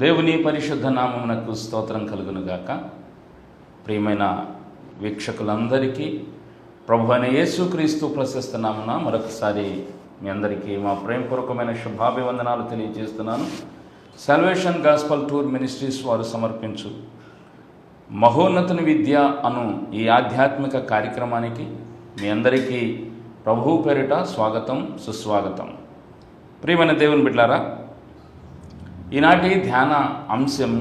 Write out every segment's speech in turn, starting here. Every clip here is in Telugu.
దేవుని పరిశుద్ధ నామమునకు స్తోత్రం కలుగునుగాక. ప్రియమైన వీక్షకులందరికీ ప్రభు అయిన యేసుక్రీస్తు ప్రశస్త నామున మరొకసారి మీ అందరికీ మా ప్రేమపూర్వకమైన శుభాభివందనాలు తెలియజేస్తున్నాను. సల్వేషన్ గాస్పల్ టూర్ మినిస్ట్రీస్ వారు సమర్పించు మహోన్నతుని విద్య అను ఈ ఆధ్యాత్మిక కార్యక్రమానికి మీ అందరికీ ప్రభు పేరిట స్వాగతం సుస్వాగతం. ప్రియమైన దేవుని బిడ్లారా ఈనాటి ధ్యాన అంశం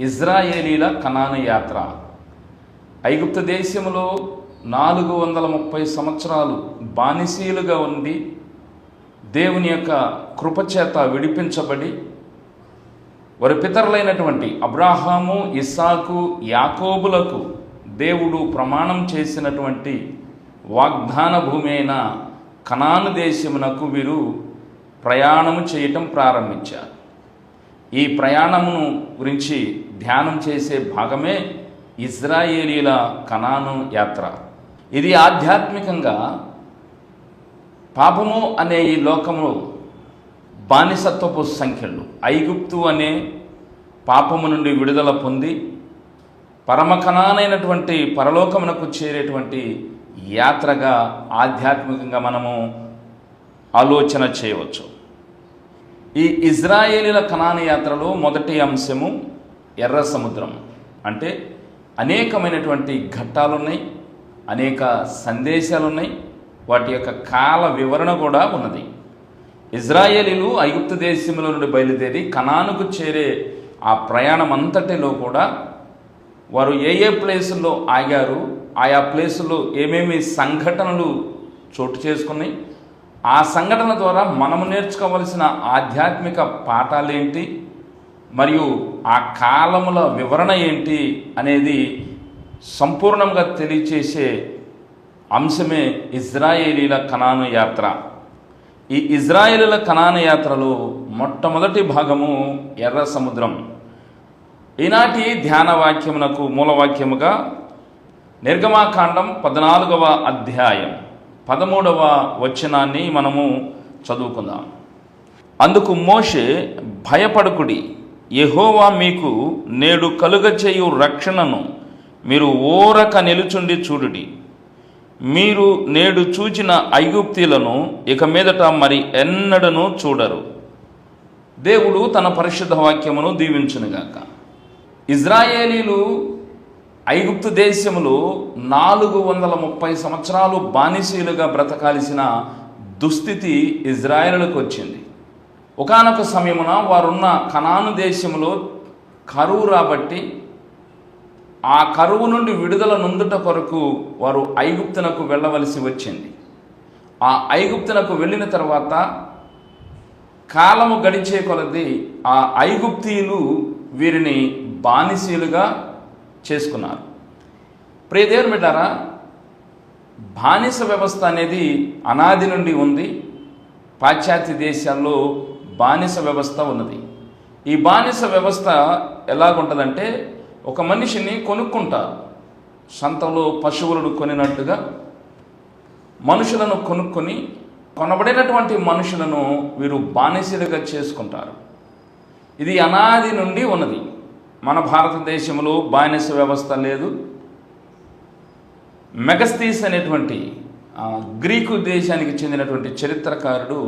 ఇజ్రాయేలీల కనాన యాత్ర. ఐగుప్త దేశంలో నాలుగు వందల ముప్పై సంవత్సరాలు బానిసీలుగా ఉండి దేవుని యొక్క కృపచేత విడిపించబడి వారి పితరులైనటువంటి అబ్రాహాము ఇస్సాకు యాకోబులకు దేవుడు ప్రమాణం చేసినటువంటి వాగ్దాన భూమి అయిన కనాను దేశమునకు వీరు ప్రయాణము చేయటం ప్రారంభించారు. ఈ ప్రయాణమును గురించి ధ్యానం చేసే భాగమే ఇజ్రాయేలీల కనాను యాత్ర. ఇది ఆధ్యాత్మికంగా పాపము అనే ఈ లోకము బానిసత్వపు సంఖ్యలు. ఐగుప్తు అనే పాపము నుండి విడుదల పొంది పరమకణానైనటువంటి పరలోకమునకు చేరేటువంటి యాత్రగా ఆధ్యాత్మికంగా మనము ఆలోచన చేయవచ్చు. ఈ ఇజ్రాయేలీల కణాని యాత్రలో మొదటి అంశము ఎర్ర సముద్రం. అంటే అనేకమైనటువంటి ఘట్టాలున్నాయి అనేక సందేశాలున్నాయి వాటి యొక్క కాల వివరణ కూడా ఉన్నది. ఇజ్రాయేలీలు ఐగుప్తు దేశంలో నుండి బయలుదేరి కణానుకు చేరే ఆ ప్రయాణం అంతటిలో కూడా వారు ఏ ఏ ప్లేసుల్లో ఆగారు ఆయా ప్లేసుల్లో ఏమేమి సంఘటనలు చోటు చేసుకున్నాయి ఆ సంఘటన ద్వారా మనము నేర్చుకోవలసిన ఆధ్యాత్మిక పాఠాలేంటి మరియు ఆ కాలముల వివరణ ఏంటి? అనేది సంపూర్ణంగా తెలియచేసే అంశమే ఇజ్రాయేలీల కణాను యాత్ర. ఈ ఇజ్రాయేలీల కణాను యాత్రలో మొట్టమొదటి భాగము ఎర్ర సముద్రం. ఈనాటి ధ్యాన వాక్యమునకు మూలవాక్యముగా నిర్గమాకాండం పద్నాలుగవ అధ్యాయం. పదమూడవ వచనాన్ని మనము చదువుకుందాం. అందుకు మోషే భయపడుకుడి యెహోవా మీకు నేడు కలుగచేయు రక్షణను మీరు ఓరక నిలుచుండి చూడుడి. మీరు నేడు చూచిన ఐగుప్తీలను ఇక మీదట మరి ఎన్నడను చూడరు. దేవుడు తన పరిశుద్ధ వాక్యమును దీవించునుగాక. ఇజ్రాయేలీలు ఐగుప్తు దేశంలో నాలుగు వందల ముప్పై సంవత్సరాలు బానిసీలుగా బ్రతకాల్సిన దుస్థితి ఇజ్రాయేలులకు వచ్చింది. ఒకానొక సమయమున వారున్న కనాను దేశంలో కరువు రాబట్టి ఆ కరువు నుండి విడుదల నొందుట కొరకు వారు ఐగుప్తునకు వెళ్ళవలసి వచ్చింది. ఆ ఐగుప్తునకు వెళ్ళిన తర్వాత కాలము గడిచే కొలది ఆ ఐగుప్తీయులు వీరిని బానిసీలుగా చేసుకున్నారు. ప్రియదేవుని బిడ్డారా బానిస వ్యవస్థ అనేది అనాది నుండి ఉంది పాశ్చాత్య దేశాల్లో బానిస వ్యవస్థ ఉన్నది. ఈ బానిస వ్యవస్థ ఎలాగుంటుందంటే ఒక మనిషిని కొనుక్కుంటారు. సంతలో పశువులను కొనినట్టుగా మనుషులను కొనుక్కొని కొనబడినటువంటి మనుషులను వీరు బానిసలుగా చేసుకుంటారు. ఇది అనాది నుండి ఉన్నది. మన భారతదేశంలో బానిస వ్యవస్థ లేదు. మెగస్తీస్ అనేటువంటి గ్రీకు దేశానికి చెందినటువంటి చరిత్రకారుడు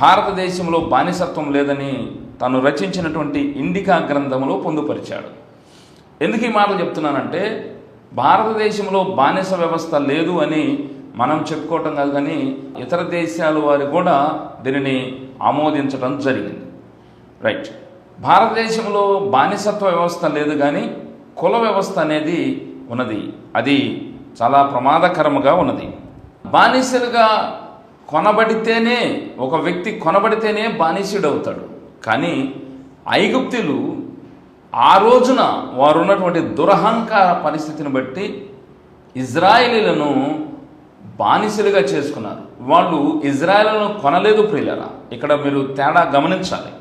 భారతదేశంలో బానిసత్వం లేదని తను రచించినటువంటి ఇండికా గ్రంథంలో పొందుపరిచాడు. ఎందుకు ఈ మాటలు చెప్తున్నానంటే భారతదేశంలో బానిస వ్యవస్థ లేదు అని మనం చెప్పుకోవటం కాదు కానీ ఇతర దేశాల వారు కూడా దీనిని ఆమోదించడం జరిగింది. రైట్. భారతదేశంలో బానిసత్వ వ్యవస్థ లేదు కానీ కుల వ్యవస్థ అనేది ఉన్నది. అది చాలా ప్రమాదకరముగా ఉన్నది. బానిసలుగా కొనబడితేనే ఒక వ్యక్తి కొనబడితేనే బానిసుడవుతాడు. కానీ ఐగుప్తులు ఆ రోజున వారు ఉన్నటువంటి దురహంకార పరిస్థితిని బట్టి ఇజ్రాయేలీలను బానిసలుగా చేసుకున్నారు. వాళ్ళు ఇజ్రాయిలను కొనలేదు ప్రియులరా. ఇక్కడ మీరు తేడా గమనించాలి.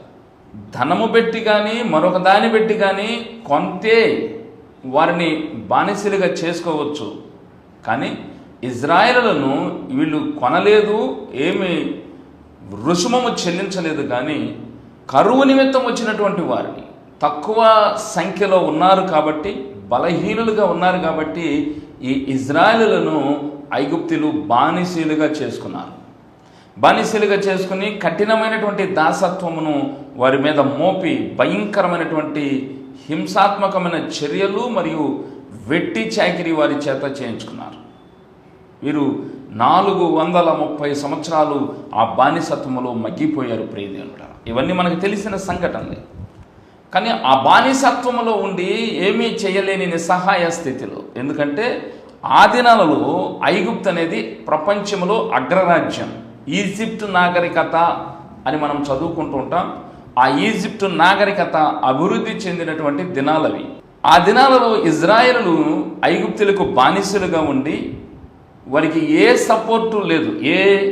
ధనము పెట్టి కానీ మరొక దాన్ని పెట్టి కానీ కొంతే వారిని బానిసలుగా చేసుకోవచ్చు. కానీ ఇజ్రాయలను వీళ్ళు కొనలేదు ఏమి రుసుమము చెల్లించలేదు కానీ కరువు నిమిత్తం వచ్చినటువంటి వారిని. తక్కువ సంఖ్యలో ఉన్నారు కాబట్టి బలహీనులుగా ఉన్నారు కాబట్టి ఈ ఇజ్రాయేలులను ఐగుప్తులు బానిసీలుగా చేసుకున్నారు. బానిసలుగా చేసుకుని కఠినమైనటువంటి దాసత్వమును వారి మీద మోపి భయంకరమైనటువంటి హింసాత్మకమైన చర్యలు మరియు వెట్టి చాకిరి వారి చేత చేయించుకున్నారు. వీరు నాలుగు వందల ముప్పై సంవత్సరాలు ఆ బానిసత్వములో మగ్గిపోయారు ప్రియదేవుడు ఇవన్నీ మనకు తెలిసిన సంఘటనలే. కానీ ఆ బానిసత్వములో ఉండి ఏమీ చేయలేని నిస్సహాయ స్థితిలో. ఎందుకంటే ఆ దినాలలో ఐగుప్తు అనేది ప్రపంచంలో అగ్రరాజ్యం. ఈజిప్ట్ నాగరికత అని మనం చదువుకుంటూ ఉంటాం. ఆ ఈజిప్ట్ నాగరికత అభివృద్ధి చెందినటువంటి దినాలవి ఆ దినాలలో ఇజ్రాయెలు ఐగుప్తులకు బానిసలుగా ఉండి వారికి ఏ సపోర్టు లేదు. ఏ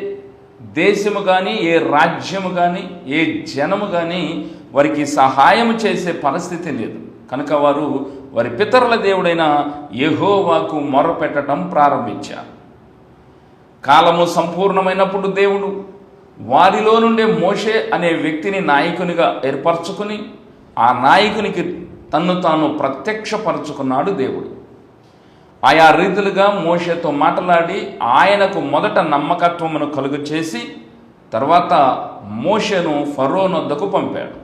దేశము కానీ ఏ రాజ్యము కానీ ఏ జనము కానీ వారికి సహాయం చేసే పరిస్థితి లేదు. కనుక వారు వారి పితరుల దేవుడైన యెహోవాకు మొరపెట్టడం ప్రారంభించారు. కాలము సంపూర్ణమైనప్పుడు దేవుడు వారిలో నుండే మోషే అనే వ్యక్తిని నాయకునిగా ఏర్పరచుకుని ఆ నాయకునికి తన్ను తాను ప్రత్యక్షపరచుకున్నాడు దేవుడు. ఆయా రీతులుగా మోషేతో మాట్లాడి ఆయనకు మొదట నమ్మకత్వమును కలుగు చేసి తర్వాత మోషేను ఫరోనొద్దకు పంపాడు.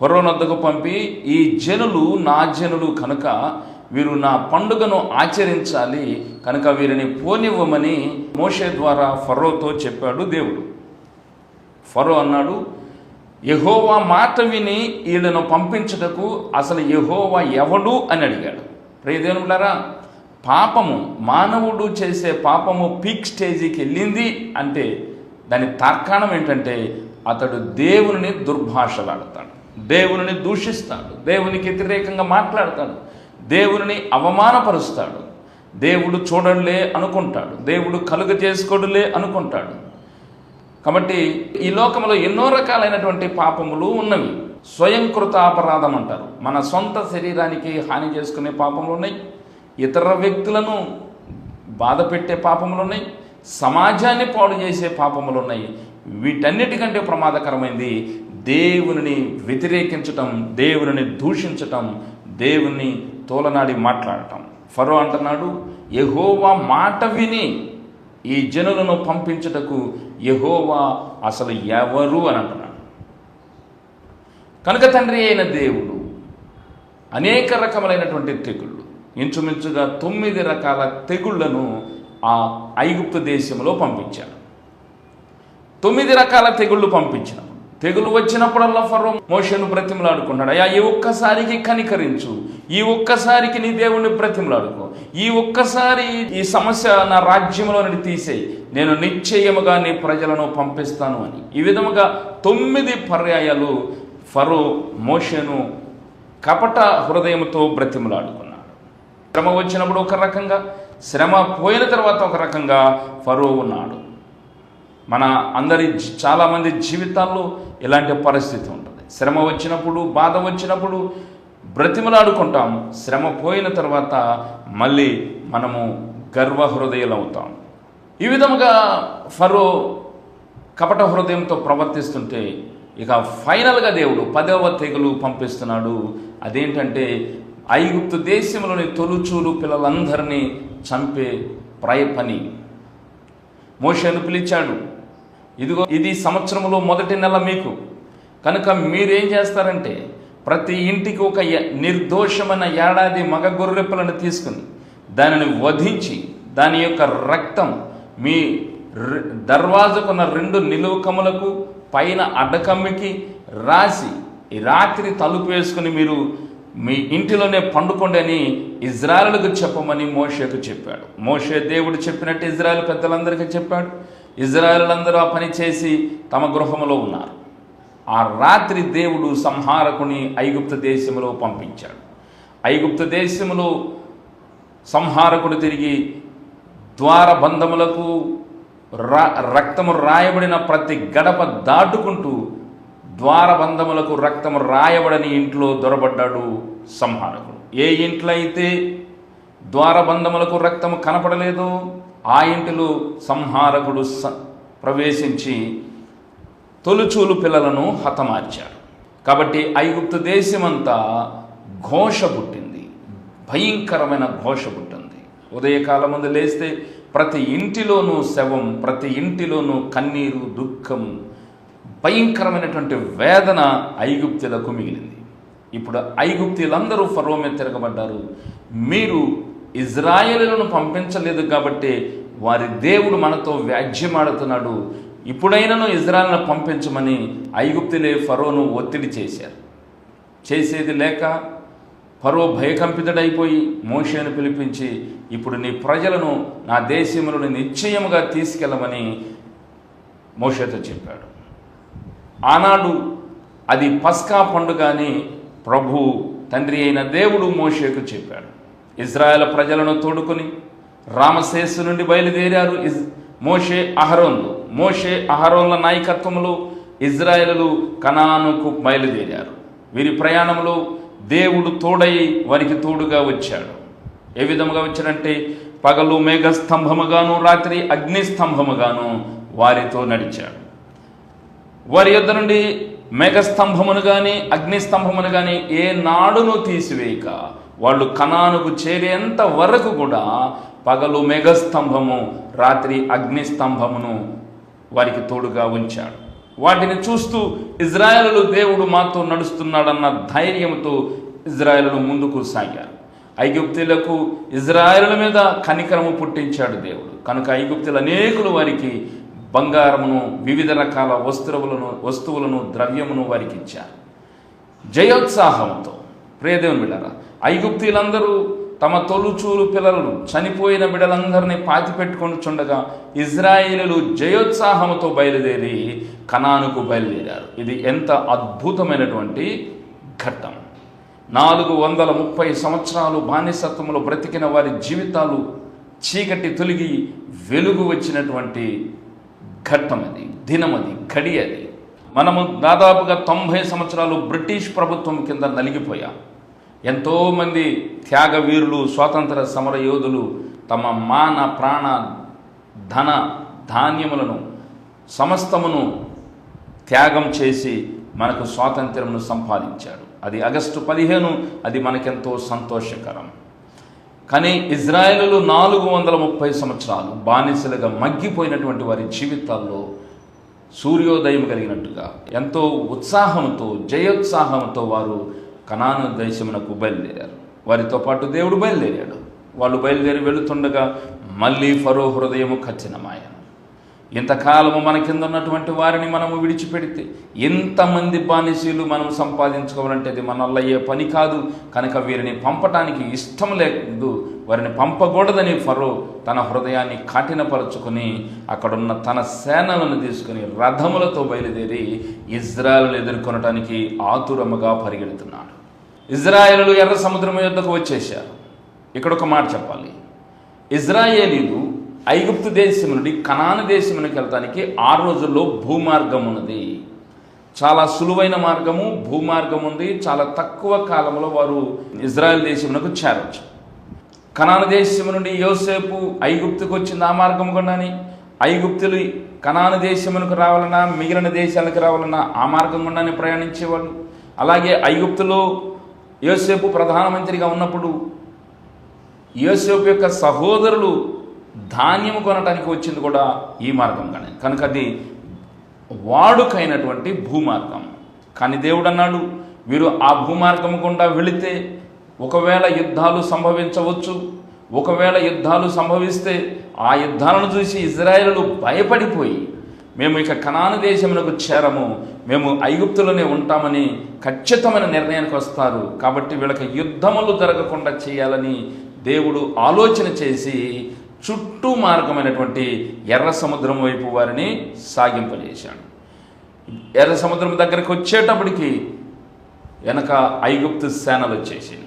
ఫరోనొద్దకు పంపి ఈ జనులు నా జనులు కనుక వీరు నా పండుగను ఆచరించాలి కనుక వీరిని పోనివ్వమని మోషే ద్వారా ఫరోతో చెప్పాడు దేవుడు. ఫరో అన్నాడు యహోవా మాట విని వీళ్ళను పంపించుటకు అసలు యహోవా ఎవడు? అని అడిగాడు. ప్రియదేవులారా పాపము మానవుడు చేసే పాపము పీక్ స్టేజీకి వెళ్ళింది అంటే దాని తార్కాణం ఏంటంటే అతడు దేవుని దుర్భాషలాడతాడు దేవుని దూషిస్తాడు దేవునికి వ్యతిరేకంగా మాట్లాడతాడు దేవుని అవమానపరుస్తాడు. దేవుడు చూడలే అనుకుంటాడు. దేవుడు కలుగ చేసుకోడులే అనుకుంటాడు. కాబట్టి ఈ లోకంలో ఎన్నో రకాలైనటువంటి పాపములు ఉన్నవి. స్వయంకృత అపరాధం అంటారు. మన సొంత శరీరానికి హాని చేసుకునే పాపములు ఉన్నాయి. ఇతర వ్యక్తులను బాధ పెట్టే పాపములు ఉన్నాయి. సమాజాన్ని పాడు చేసే పాపములు ఉన్నాయి. వీటన్నిటికంటే ప్రమాదకరమైంది దేవుని వ్యతిరేకించటం దేవుని దూషించటం దేవుని తోలనాడి మాట్లాడటం. ఫరో అంటున్నాడు యహోవా మాట విని ఈ జనులను పంపించుటకు యహోవా అసలు ఎవరు? అని అంటున్నాడు. కనుక తండ్రి అయిన దేవుడు అనేక రకములైనటువంటి తెగుళ్ళు ఇంచుమించుగా తొమ్మిది రకాల తెగుళ్ళను ఆ ఐగుప్తు దేశంలో పంపించాడు. తొమ్మిది రకాల తెగుళ్ళు పంపించాడు తెగులు వచ్చినప్పుడల్లా ఫరో మోషను బ్రతిమలాడుకున్నాడు. అయ్యా ఈ ఒక్కసారికి కనికరించు. ఈ ఒక్కసారికి నీ దేవుణ్ణి బ్రతిమలాడుకో. ఈ ఒక్కసారి ఈ సమస్య నా రాజ్యంలో నుండి తీసేయి. నేను నిశ్చయముగా నీ ప్రజలను పంపిస్తాను అని. ఈ విధముగా తొమ్మిది పర్యాయాలు ఫరో మోషను కపట హృదయంతో బ్రతిమలాడుకున్నాడు. శ్రమ వచ్చినప్పుడు ఒక రకంగా శ్రమ పోయిన తర్వాత ఒక రకంగా ఫరో ఉన్నాడు. మన అందరి చాలామంది జీవితాల్లో ఇలాంటి పరిస్థితి ఉంటుంది. శ్రమ వచ్చినప్పుడు బాధ వచ్చినప్పుడు బ్రతిమలాడుకుంటాం. శ్రమ పోయిన తర్వాత మళ్ళీ మనము గర్వహృదయులవుతాం. అవుతాం ఈ విధముగా ఫరో కపట హృదయంతో ప్రవర్తిస్తుంటే ఇక ఫైనల్గా దేవుడు పదవ తెగులు పంపిస్తున్నాడు. అదేంటంటే ఐగుప్తు దేశంలోని తొలుచూలు పిల్లలందరినీ చంపే ప్రయ పని మోషను పిలిచాడు. ఇదిగో ఇది సంవత్సరంలో మొదటి నెల మీకు. కనుక మీరేం చేస్తారంటే ప్రతి ఇంటికి ఒక నిర్దోషమైన ఏడాది మగ గొర్రెప్పలను తీసుకుని దానిని వధించి దాని యొక్క రక్తం మీ దర్వాజకున్న రెండు నిలువకములకు పైన అడ్డకమ్మికి రాసి రాత్రి తలుపు వేసుకుని మీరు మీ ఇంటిలోనే పండుకోండి అని చెప్పమని మోషేకు చెప్పాడు. మోషే దేవుడు చెప్పినట్టు ఇజ్రాయల్ పెద్దలందరికీ చెప్పాడు. ఇజ్రాయలందరూ ఆ పని చేసి తమ గృహములో ఉన్నారు. ఆ రాత్రి దేవుడు సంహారకుని ఐగుప్త దేశంలో పంపించాడు. ఐగుప్త దేశంలో సంహారకుడు తిరిగి ద్వారబంధములకు రా రక్తము రాయబడిన ప్రతి గడప దాటుకుంటూ ద్వారబంధములకు రక్తము రాయబడని ఇంట్లో దొరబడ్డాడు సంహారకుడు. ఏ ఇంట్లో అయితే ద్వారబంధములకు రక్తము కనపడలేదు. ఆ ఇంటిలో సంహారకుడు స ప్రవేశించి తొలుచూలు పిల్లలను హతమార్చాడు. కాబట్టి ఐగుప్తు దేశమంతా ఘోష పుట్టింది. భయంకరమైన ఘోష పుట్టింది. ఉదయకాలం ముందు లేస్తే ప్రతి ఇంటిలోనూ శవం ప్రతి ఇంటిలోనూ కన్నీరు దుఃఖం భయంకరమైనటువంటి వేదన ఐగుప్తులకు మిగిలింది. ఇప్పుడు ఐగుప్తీలందరూ ఫరో మీద తిరగబడ్డారు. మీరు ఇజ్రాయేలులను పంపించలేదు కాబట్టి వారి దేవుడు మనతో వ్యాజ్యమాడుతున్నాడు. ఇప్పుడైనను ఇజ్రాయల్ను పంపించమని ఐగుప్తులే ఫరోను ఒత్తిడి చేశారు. చేసేది లేక ఫరో భయకంపితుడైపోయి మోషేను పిలిపించి ఇప్పుడు నీ ప్రజలను నా దేశంలోని నిశ్చయముగా తీసుకెళ్ళమని మోషేతో చెప్పాడు. ఆనాడు అది పస్కా పండుగ అని ప్రభు తండ్రి అయిన దేవుడు మోషేకు చెప్పాడు. ఇజ్రాయెల్ ప్రజలను తోడుకొని రామశేసు నుండి బయలుదేరారు ఇజ్ మోషే అహరోన్లు మోషే అహరోన్ల నాయకత్వంలో ఇజ్రాయేలు కనానుకు బయలుదేరారు. వీరి ప్రయాణంలో దేవుడు తోడై వారికి తోడుగా వచ్చాడు. ఏ విధముగా వచ్చాడంటే పగలు మేఘస్తంభముగాను రాత్రి అగ్నిస్తంభముగాను వారితో నడిచాడు. వారి యొద్ నుండి మేఘస్తంభమును కానీ అగ్నిస్తంభమును కానీ ఏ నాడును తీసివేయక వాళ్ళు కణానుకు చేరేంత వరకు కూడా పగలు మెఘస్తంభము రాత్రి అగ్నిస్తంభమును వారికి తోడుగా ఉంచాడు. వాటిని చూస్తూ ఇజ్రాయలు దేవుడు మాతో నడుస్తున్నాడన్న ధైర్యంతో ఇజ్రాయలు ముందుకు సాగారు. ఐగుప్తులకు ఇజ్రాయేలుల మీద కనికరము పుట్టించాడు దేవుడు. కనుక ఐగుప్తుల అనేకులు వారికి బంగారమును వివిధ రకాల వస్తువులను వస్తువులను ద్రవ్యమును వారికి ఇచ్చారు. జయోత్సాహంతో ప్రియదేవుని బిడ్డరా ఐగుప్తీలందరూ తమ తొలుచూలు పిల్లలను చనిపోయిన బిడ్డలందరినీ పాతిపెట్టుకొని చుండగా ఇజ్రాయేలీలు జయోత్సాహంతో బయలుదేరి కనానుకు బయలుదేరారు. ఇది ఎంత అద్భుతమైనటువంటి ఘట్టం. నాలుగు వందల ముప్పై సంవత్సరాలు బానిసత్వంలో బ్రతికిన వారి జీవితాలు చీకటి తొలగి వెలుగు వచ్చినటువంటి ఘట్టం అది దినమది గడి అది మనము దాదాపుగా తొంభై సంవత్సరాలు బ్రిటిష్ ప్రభుత్వం కింద నలిగిపోయాం. ఎంతోమంది త్యాగవీరులు స్వాతంత్ర సమర యోధులు తమ మాన ప్రాణ ధన ధాన్యములను సమస్తమును త్యాగం చేసి మనకు స్వాతంత్రమును సంపాదించాడు. అది ఆగస్టు పదిహేను అది మనకెంతో సంతోషకరం. కానీ ఇజ్రాయేలు నాలుగు వందల ముప్పై సంవత్సరాలు బానిసలుగా మగ్గిపోయినటువంటి వారి జీవితాల్లో సూర్యోదయం కలిగినట్టుగా ఎంతో ఉత్సాహంతో జయోత్సాహంతో వారు కనాను దేశమునకు బయలుదేరారు. వారితో పాటు దేవుడు బయలుదేరాడు. వాళ్ళు బయలుదేరి వెళుతుండగా మళ్ళీ ఫరో హృదయము కఠినమాయను. ఇంతకాలము మన కింద ఉన్నటువంటి వారిని మనము విడిచిపెడితే ఎంతమంది బానిసీలు మనం సంపాదించుకోవాలంటే అది మనల్ల ఏ పని కాదు. కనుక వీరిని పంపటానికి ఇష్టం లేదు. వారిని పంపకూడదని ఫరో తన హృదయాన్ని కఠినపరుచుకొని అక్కడున్న తన సేనలను తీసుకుని రథములతో బయలుదేరి ఇజ్రాయలు ఎదుర్కొనటానికి ఆతురముగా పరిగెడుతున్నాడు. ఇజ్రాయేలు ఎర్ర సముద్రం యుద్ధకు వచ్చేశారు. ఇక్కడ ఒక మాట చెప్పాలి. ఇజ్రాయేలీలు ఐగుప్తు దేశం నుండి కనాను దేశమునికి వెళ్ళటానికి ఆ రోజుల్లో భూమార్గం ఉన్నది. చాలా సులువైన మార్గము భూమార్గం ఉంది. చాలా తక్కువ కాలంలో వారు ఇజ్రాయెల్ దేశమునకు చేరవచ్చు కనాను దేశం నుండి యోసేపు ఐగుప్తుకు వచ్చింది ఆ మార్గం గుండాని ఐగుప్తులు కనాను దేశమునకు రావాలన్నా మిగిలిన దేశాలకు రావాలన్నా ఆ మార్గం గుండానే ప్రయాణించేవాళ్ళు. అలాగే ఐగుప్తులో యోసేపు ప్రధానమంత్రిగా ఉన్నప్పుడు యోసేపు యొక్క సహోదరులు ధాన్యము కొనడానికి వచ్చింది కూడా ఈ మార్గంగానే. కనుక అది వాడుకైనటువంటి భూమార్గం. కానీ దేవుడు అన్నాడు వీరు ఆ భూమార్గం గుండా వెళితే ఒకవేళ యుద్ధాలు సంభవించవచ్చు ఒకవేళ యుద్ధాలు సంభవిస్తే ఆ యుద్ధాలను చూసి ఇజ్రాయేలు భయపడిపోయి మేము ఇక కనాను దేశమునకు చేరము. మేము ఐగుప్తులోనే ఉంటామని ఖచ్చితమైన నిర్ణయానికి వస్తారు. కాబట్టి వీళ్ళకి యుద్ధములు జరగకుండా చేయాలని దేవుడు ఆలోచన చేసి చుట్టూ మార్గమైనటువంటి ఎర్ర సముద్రం వైపు వారిని సాగింపజేశాడు. ఎర్ర సముద్రం దగ్గరికి వచ్చేటప్పటికి వెనక ఐగుప్తు సేనలు వచ్చేసి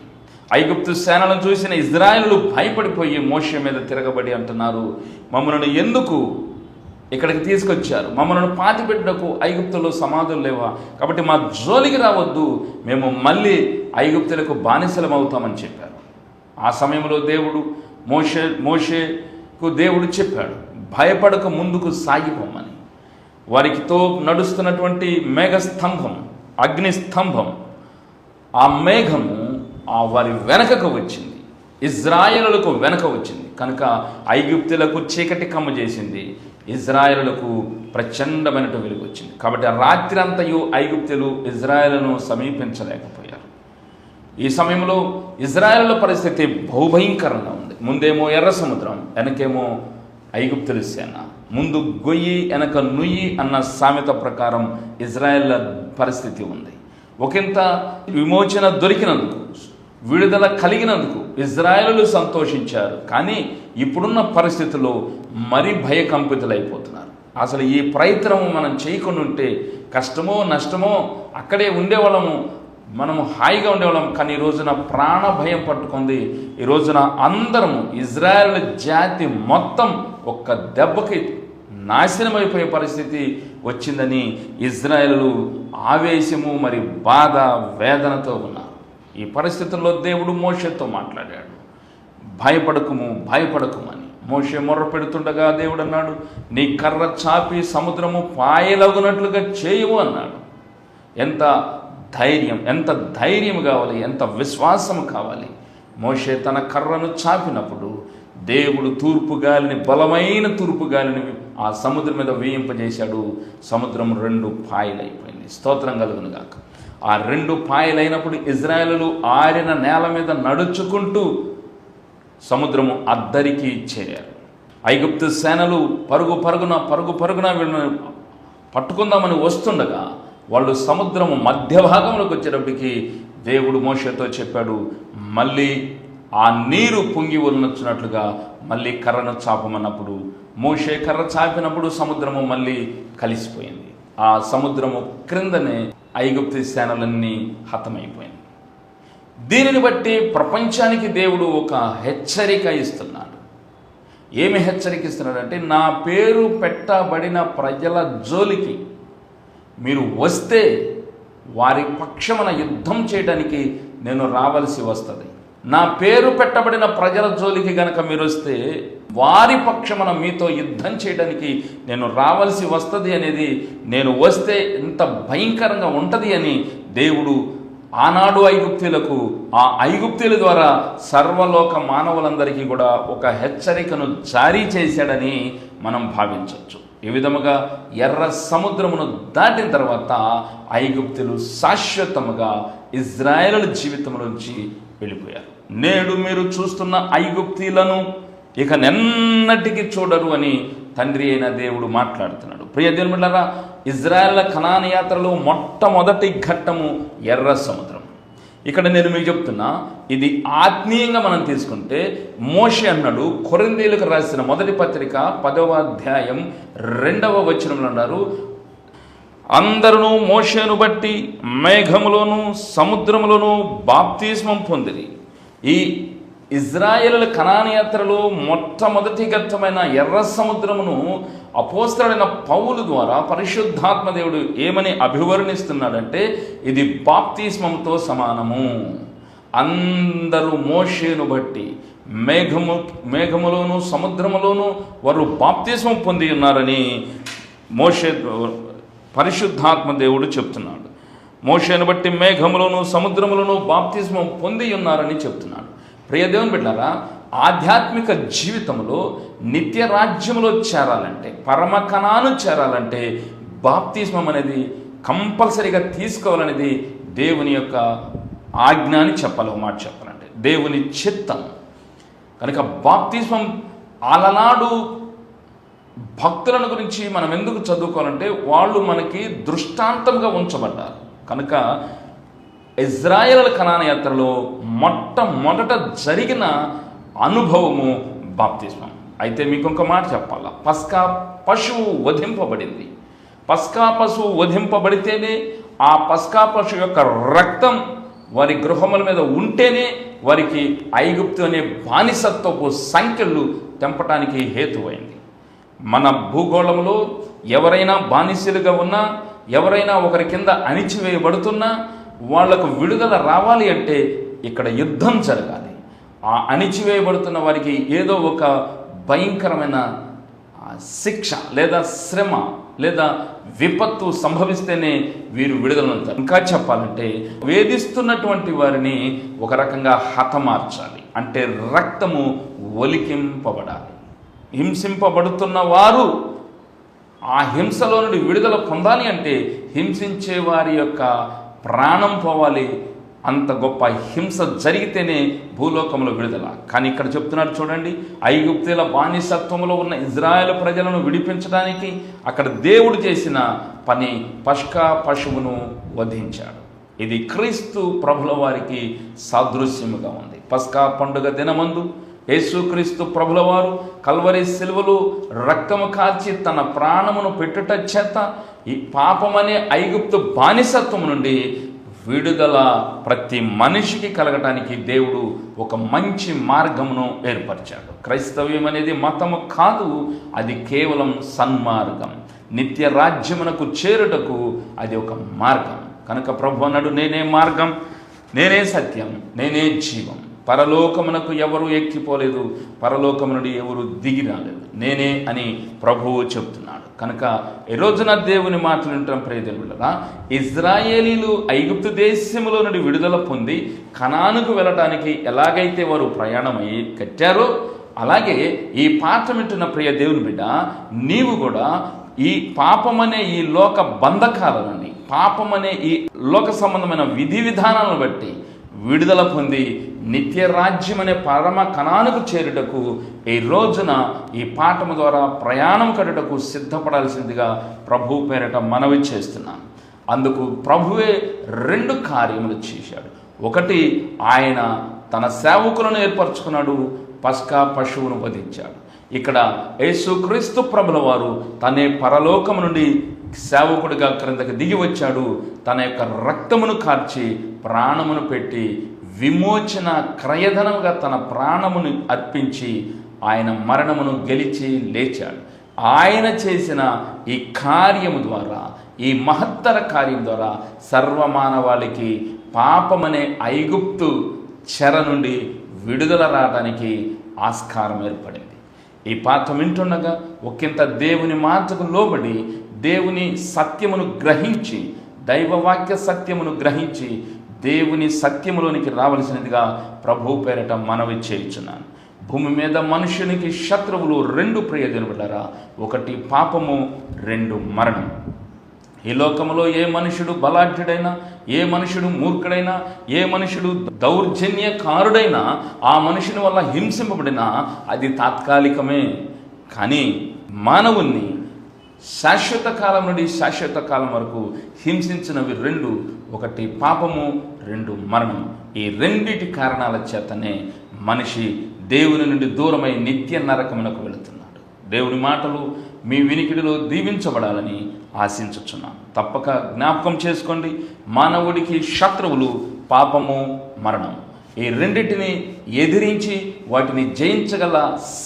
ఐగుప్తు సేనలను చూసిన ఇజ్రాయిలు భయపడిపోయి మోష మీద తిరగబడి అంటున్నారు. మమ్మల్ని ఎందుకు ఇక్కడికి తీసుకొచ్చారు. మమ్మల్ని పాతిపెట్టుటకు ఐగుప్తులు సమాధులు లేవా? కాబట్టి మా జోలికి రావద్దు. మేము మళ్ళీ ఐగుప్తులకు బానిసలం అవుతామని చెప్పారు. ఆ సమయంలో దేవుడు మోషే మోషేకు దేవుడు చెప్పాడు భయపడక ముందుకు సాగిపోమని. వారికితో నడుస్తున్నటువంటి మేఘస్తంభం అగ్ని స్తంభం ఆ మేఘము ఆ వారి వెనకకు వచ్చింది. ఇజ్రాయేలులకు వెనక వచ్చింది. కనుక ఐగుప్తులకు చీకటి కమ్మ చేసింది. ఇజ్రాయేలులకు ప్రచండమైన వెలుగు వచ్చింది. కాబట్టి ఆ రాత్రి అంతయు ఐగుప్తులు ఇజ్రాయేలును సమీపించలేకపోయారు. ఈ సమయంలో ఇజ్రాయేల్ పరిస్థితి బహుభయంకరంగా ఉంది. ముందేమో ఎర్ర సముద్రం వెనకేమో ఐగుప్తుల సేన. ముందు గొయ్యి వెనక నుయ్యి అన్న సామెత ప్రకారం ఇజ్రాయెల్ పరిస్థితి ఉంది. ఒకంత విమోచన దొరికినందుకు విడుదల కలిగినందుకు ఇజ్రాయలు సంతోషించారు. కానీ ఇప్పుడున్న పరిస్థితుల్లో మరి భయకంపితులైపోతున్నారు. అసలు ఈ ప్రయత్నం మనం చేయకుండా ఉంటే కష్టమో నష్టమో అక్కడే ఉండేవాళ్ళము. మనము హాయిగా ఉండేవాళ్ళం కానీ ఈ రోజున ప్రాణ భయం పట్టుకుంది. ఈ రోజున అందరము ఇజ్రాయెల్ జాతి మొత్తం ఒక్క దెబ్బకి నాశనమైపోయే పరిస్థితి వచ్చిందని ఇజ్రాయలు ఆవేశము మరి బాధ వేదనతో ఉన్నారు. ఈ పరిస్థితుల్లో దేవుడు మోషతో మాట్లాడాడు. భయపడకుము భయపడకుమని. అని మోషే మొర్ర పెడుతుండగా దేవుడు అన్నాడు నీ కర్ర చాపి సముద్రము పాయలగునట్లుగా చేయవు అన్నాడు. ఎంత ధైర్యం ఎంత ధైర్యం కావాలి ఎంత విశ్వాసం కావాలి. మోషే తన కర్రను చాపినప్పుడు దేవుడు తూర్పు గాలిని బలమైన తూర్పు గాలిని ఆ సముద్రం మీద వేయింపజేశాడు. సముద్రం రెండు పాయలైపోయింది. స్తోత్రం కలుగును గాక. ఆ రెండు పాయలైనప్పుడు ఇజ్రాయలు ఆరిన నేల మీద నడుచుకుంటూ సముద్రము అద్దరికి చేరారు. ఐగుప్తు సేనలు పరుగు పరుగున పరుగు పరుగున వీళ్ళని పట్టుకుందామని వస్తుండగా వాళ్ళు సముద్రము మధ్య భాగంలోకి వచ్చేటప్పటికి దేవుడు మోషతో చెప్పాడు మళ్ళీ ఆ నీరు పొంగి వచ్చినట్లుగా మళ్ళీ కర్రను చాపమన్నప్పుడు మోషే కర్ర చాపినప్పుడు సముద్రము మళ్ళీ కలిసిపోయింది. ఆ సముద్రము క్రిందనే ఐగుప్తి సేనలన్నీ హతమైపోయింది దీనిని బట్టి ప్రపంచానికి దేవుడు ఒక హెచ్చరిక ఇస్తున్నాడు. ఏమి హెచ్చరిక ఇస్తున్నాడంటే నా పేరు పెట్టబడిన ప్రజల జోలికి మీరు వస్తే వారి పక్షమున యుద్ధం చేయడానికి నేను రావలసి వస్తుంది. నా పేరు పెట్టబడిన ప్రజల జోలికి గనక మీరు వస్తే వారి పక్షమున మీతో యుద్ధం చేయడానికి నేను రావలసి వస్తుంది అనేది నేను వస్తే ఇంత భయంకరంగా ఉంటుంది అని దేవుడు ఆనాడు ఐగుప్తులకు ఆ ఐగుప్తుల ద్వారా సర్వలోక మానవులందరికీ కూడా ఒక హెచ్చరికను జారీ చేశాడని మనం భావించవచ్చు ఈ విధముగా ఎర్ర సముద్రమును దాటిన తర్వాత ఐగుప్తులు శాశ్వతముగా ఇజ్రాయేల్ జీవితము నుంచి వెళ్ళిపోయారు. నేడు మీరు చూస్తున్న ఐగుప్తీలను ఇక నెన్నటికి చూడరు అని తండ్రి అయిన దేవుడు మాట్లాడుతున్నాడు. ప్రియ దేవుళ్ళరా ఇజ్రాయెల్ యాత్రలో మొట్టమొదటి ఘట్టము ఎర్ర సముద్రం. ఇక్కడ నేను మీకు చెప్తున్నా ఇది ఆత్మీయంగా మనం తీసుకుంటే మోషి అన్నాడు కొరిందీలకు రాసిన మొదటి పత్రిక పదవ అధ్యాయం రెండవ వచనంలో అన్నారు అందరూ మోషను బట్టి మేఘములోను సముద్రములోను బాప్తిస్మం పొందిరి. ఈ ఇజ్రాయేల్ కణానయాత్రలో మొట్టమొదటి ఘట్టమైన ఎర్ర సముద్రమును అపోస్తడైన పౌలు ద్వారా పరిశుద్ధాత్మ దేవుడు ఏమని అభివర్ణిస్తున్నాడంటే ఇది బాప్తిస్మంతో సమానము. అందరూ మోషేను బట్టి మేఘము మేఘములోను సముద్రములోను వారు బాప్తిస్మం పొంది ఉన్నారని మోషే పరిశుద్ధాత్మ దేవుడు చెప్తున్నాడు. మోషేను బట్టి మేఘములను సముద్రములను బాప్తిస్మం పొంది ఉన్నారని చెప్తున్నాడు. ప్రియదేవుని బిడ్డారా ఆధ్యాత్మిక జీవితంలో నిత్య రాజ్యంలో చేరాలంటే పరమకణాను చేరాలంటే బాప్తిస్మం అనేది కంపల్సరీగా తీసుకోవాలనేది దేవుని యొక్క ఆజ్ఞ అని చెప్పాలి ఒక మాట చెప్పాలంటే. దేవుని చిత్తం. కనుక బాప్తిజం అలనాడు భక్తులను గురించి మనం ఎందుకు చదువుకోవాలంటే వాళ్ళు మనకి దృష్టాంతంగా ఉంచబడ్డారు. కనుక ఇజ్రాయెల్ కనాన యాత్రలో మొట్టమొదట జరిగిన అనుభవము బాప్తిస్మం. అయితే మీకు ఇంకో మాట చెప్పాలా? పస్కా పశువు వధింపబడింది. పస్కా పశువు వధింపబడితేనే ఆ పస్కా పశువు యొక్క రక్తం వారి గృహముల మీద ఉంటేనే వారికి ఐగుప్తు అనే బానిసత్వపు సంఖ్యలు తెంపటానికి హేతువైంది. మన భూగోళంలో ఎవరైనా బానిసలుగా ఉన్నా ఎవరైనా ఒకరి కింద అణిచివేయబడుతున్నా వాళ్ళకు విడుదల రావాలి అంటే ఇక్కడ యుద్ధం జరగాలి. ఆ అణిచివేయబడుతున్న వారికి ఏదో ఒక భయంకరమైన శిక్ష లేదా శ్రమ లేదా విపత్తు సంభవిస్తేనే వీరు విడుదలంటారు ఇంకా చెప్పాలంటే వేధిస్తున్నటువంటి వారిని ఒక రకంగా హతమార్చాలి. అంటే రక్తము ఒలికింపబడాలి. హింసింపబడుతున్న వారు ఆ హింసలో నుండి విడుదల పొందాలి అంటే హింసించే వారి యొక్క ప్రాణం పోవాలి. అంత గొప్ప హింస జరిగితేనే భూలోకంలో విడుదల. కానీ ఇక్కడ చెప్తున్నాడు చూడండి ఐగుప్తుల బానిసత్వంలో ఉన్న ఇజ్రాయెల్ ప్రజలను విడిపించడానికి అక్కడ దేవుడు చేసిన పని పష్కా పశువును వధించాడు. ఇది క్రీస్తు ప్రభుల వారికి సాదృశ్యముగా ఉంది. పస్కా పండుగ దినమందు యేసుక్రీస్తు ప్రభుల వారు కల్వరి సిలువలు రక్తము కాల్చి తన ప్రాణమును పెట్టుట చేత ఈ పాపమనే ఐగుప్తు బానిసత్వం నుండి విడుదల ప్రతి మనిషికి కలగటానికి దేవుడు ఒక మంచి మార్గమును ఏర్పరిచాడు. క్రైస్తవ్యం అనేది మతము కాదు అది కేవలం సన్మార్గం. నిత్య రాజ్యమునకు చేరుటకు అది ఒక మార్గం. కనుక ప్రభు అన్నాడు నేనే మార్గం నేనే సత్యం నేనే జీవం. పరలోకమునకు ఎవరు ఎక్కిపోలేదు. పరలోకము నుండి ఎవరు దిగి రాలేదు. నేనే అని ప్రభువు చెప్తున్నాడు. కనుక ఈ రోజున దేవుని మాటలు వింటాం ప్రియదేవులరా ఇజ్రాయేలీలు ఐగుప్తు దేశంలో నుండి విడుదల పొంది కనానుకు వెళ్ళటానికి ఎలాగైతే వారు ప్రయాణమై కట్టారో అలాగే ఈ పాఠం వింటున్న ప్రియ దేవుని బిడ్డ నీవు కూడా ఈ పాపమనే ఈ లోక బంధకాలని పాపమనే ఈ లోక సంబంధమైన విధి విధానాలను బట్టి విడుదల పొంది నిత్య రాజ్యం అనే పరమ కణానికి చేరుటకు ఈ రోజున ఈ పాఠము ద్వారా ప్రయాణం కట్టుటకు సిద్ధపడాల్సిందిగా ప్రభు పేరట మనవి చేస్తున్నాను. అందుకు ప్రభువే రెండు కార్యములు చేశాడు. ఒకటి ఆయన తన సేవకులను ఏర్పరచుకున్నాడు పస్కా పశువును వధించాడు. ఇక్కడ యేసుక్రీస్తు ప్రభుల వారు తనే పరలోకము నుండి సేవకుడిగా క్రిందకి దిగి వచ్చాడు. తన యొక్క రక్తమును కార్చి ప్రాణమును పెట్టి విమోచన క్రయధనముగా తన ప్రాణమును అర్పించి ఆయన మరణమును గెలిచి లేచాడు. ఆయన చేసిన ఈ కార్యము ద్వారా ఈ మహత్తర కార్యం ద్వారా సర్వమానవాళికి పాపమనే ఐగుప్తు చెర నుండి విడుదల రావడానికి ఆస్కారం ఏర్పడింది. ఈ పాఠం వింటుండగా ఒకంత దేవుని మాటకు లోబడి దేవుని సత్యమును గ్రహించి దైవవాక్య సత్యమును గ్రహించి దేవుని సత్యములోనికి రావలసినదిగా ప్రభు పేరట మనవి చేయుచున్నాను. భూమి మీద మనుషునికి శత్రువులు రెండు ప్రియజనులారా ఒకటి పాపము రెండు మరణం. ఈ లోకంలో ఏ మనుషుడు బలాఢ్యుడైనా ఏ మనుషుడు మూర్ఖుడైనా ఏ మనుషుడు దౌర్జన్యకారుడైనా ఆ మనుషుని వల్ల హింసింపబడినా అది తాత్కాలికమే. కానీ మానవుణ్ణి శాశ్వత కాలం నుండి శాశ్వత కాలం వరకు హింసించినవి రెండు ఒకటి పాపము రెండు మరణం. ఈ రెండిటి కారణాల చేతనే మనిషి దేవుని నుండి దూరమై నిత్య నరకమునకు వెళుతుంది దేవుని మాటలు మీ వినికిడిలో దీవించబడాలని ఆశించుచున్నాను తప్పక జ్ఞాపకం చేసుకోండి మానవుడికి శత్రువులు పాపము మరణం. ఈ రెండింటిని ఎదిరించి వాటిని జయించగల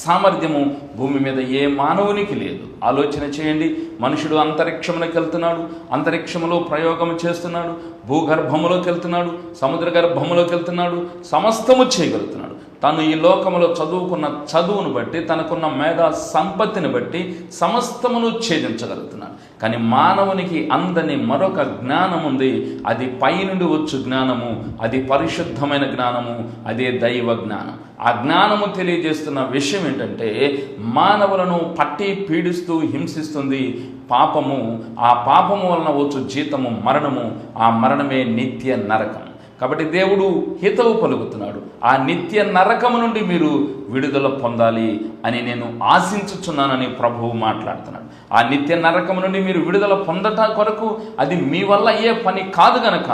సామర్థ్యము భూమి మీద ఏ మానవునికి లేదు. ఆలోచన చేయండి మనుషుడు అంతరిక్షమునకి వెళ్తున్నాడు అంతరిక్షములో ప్రయోగం చేస్తున్నాడు భూగర్భములోకి వెళ్తున్నాడు సముద్ర గర్భములోకి వెళ్తున్నాడు సమస్తము చేయగలుగుతున్నాడు. తను ఈ లోకములో చదువుకున్న చదువును బట్టి తనకున్న మేధా సంపత్తిని బట్టి సమస్తమును ఛేదించగలుగుతున్నాడు. కానీ మానవునికి అందని మరొక జ్ఞానం ఉంది. అది పైనుండి వచ్చు జ్ఞానము అది పరిశుద్ధమైన జ్ఞానము అదే దైవ జ్ఞానం. ఆ జ్ఞానము తెలియజేస్తున్న విషయం ఏంటంటే మానవులను పట్టి పీడిస్తూ హింసిస్తుంది పాపము. ఆ పాపము వలన వచ్చు జీతము మరణము. ఆ మరణమే నిత్య నరకం. కాబట్టి దేవుడు హితవు పలుకుతున్నాడు. ఆ నిత్య నరకము నుండి మీరు విడుదల పొందాలి అని నేను ఆశించుచున్నానని ప్రభువు మాట్లాడుతున్నాడు. ఆ నిత్య నరకము నుండి మీరు విడుదల పొందట కొరకు అది మీ వల్ల అయ్యే పని కాదు గనక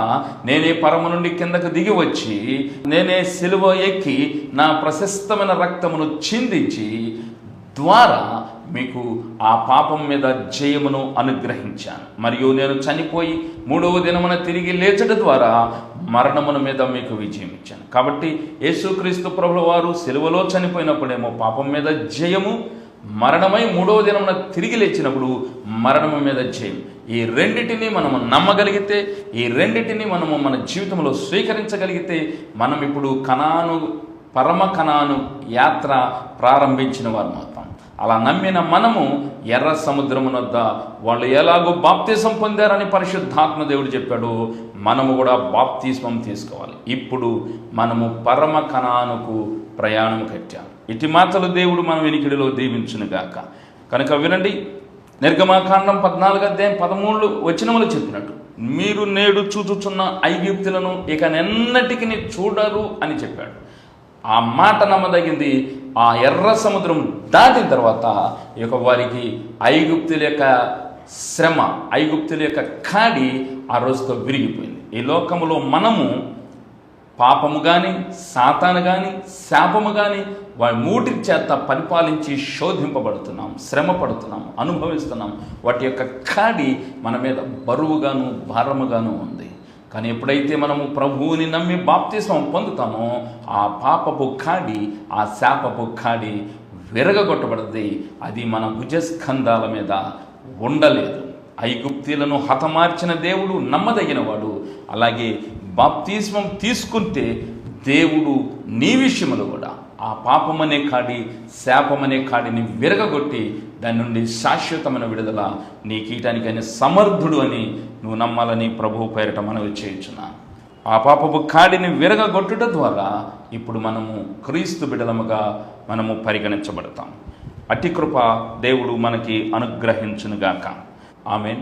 నేనే పరము నుండి కిందకు దిగి వచ్చి నేనే సిలువ ఎక్కి నా ప్రశస్తమైన రక్తమును చిందించి ద్వారా మీకు ఆ పాపం మీద జయమును అనుగ్రహించాను. మరియు నేను చనిపోయి మూడవ దినమున తిరిగి లేచట ద్వారా మరణమున మీద మీకు విజయం ఇచ్చాను. కాబట్టి యేసుక్రీస్తు ప్రభుల వారు సెలవులో చనిపోయినప్పుడేమో పాపం మీద జయము మరణమై మూడవ దినమున తిరిగి లేచినప్పుడు మరణము మీద జయం. ఈ రెండింటినీ మనము నమ్మగలిగితే ఈ రెండింటినీ మనము మన జీవితంలో స్వీకరించగలిగితే మనం ఇప్పుడు కణాను పరమ కణాను యాత్ర ప్రారంభించిన వారు అవుతాం అలా నమ్మిన మనము ఎర్ర సముద్రమునొద్ద వాళ్ళు ఎలాగో బాప్తీసం పొందారని పరిశుద్ధాత్మ దేవుడు చెప్పాడు. మనము కూడా బాప్తిస్మం తీసుకోవాలి. ఇప్పుడు మనము పరమ కణానుకు ప్రయాణం కట్టాం. ఇటు మాటలు దేవుడు మన వెనికిడిలో దీవించునుగాక కనుక వినండి నిర్గమాకాండం పద్నాలుగు అధ్యాయం పదమూడు వచనములు చెప్పినట్టు మీరు నేడు చూచుచున్న ఐగుప్తులను ఇక నెన్నటికి చూడరు అని చెప్పాడు. ఆ మాట నమ్మదగింది. ఆ ఎర్ర సముద్రం దాటిన తర్వాత ఈ యొక్క వారికి ఐగుప్తుల యొక్క శ్రమ ఐగుప్తుల యొక్క కాడి ఆ రోజుతో విరిగిపోయింది. ఈ లోకములో మనము పాపము కానీ సాతాను కానీ శాపము కానీ వారి మూటి చేత పరిపాలించి శోధింపబడుతున్నాం శ్రమ పడుతున్నాం అనుభవిస్తున్నాం. వాటి యొక్క కాడి మన మీద బరువుగాను భారముగాను ఉంది. కానీ ఎప్పుడైతే మనము ప్రభువుని నమ్మి బాప్తిసం పొందుతామో ఆ పాపపు కాడి ఆ శాపపు కాడి విరగగొట్టబడింది అది మన భుజస్కంధాల మీద ఉండలేదు. ఐగుప్తీలను హతమార్చిన దేవుడు నమ్మదగినవాడు. అలాగే బాప్తిస్మం తీసుకుంటే దేవుడు నీ విషయంలో కూడా ఆ పాపమనే కాడి శాపమనే కాడిని విరగగొట్టి దాని నుండి శాశ్వతమైన విడుదల నీ కీటానికైనా సమర్థుడు అని నువ్వు నమ్మాలని ప్రభువు పేరిట మనవి చేయించున్నాను ఆ పాపపు కాడిని విరగగొట్టుట ద్వారా ఇప్పుడు మనము క్రీస్తు బిడలముగా మనము పరిగణించబడతాం. అతి కృప దేవుడు మనకి అనుగ్రహించునుగాక. ఆమె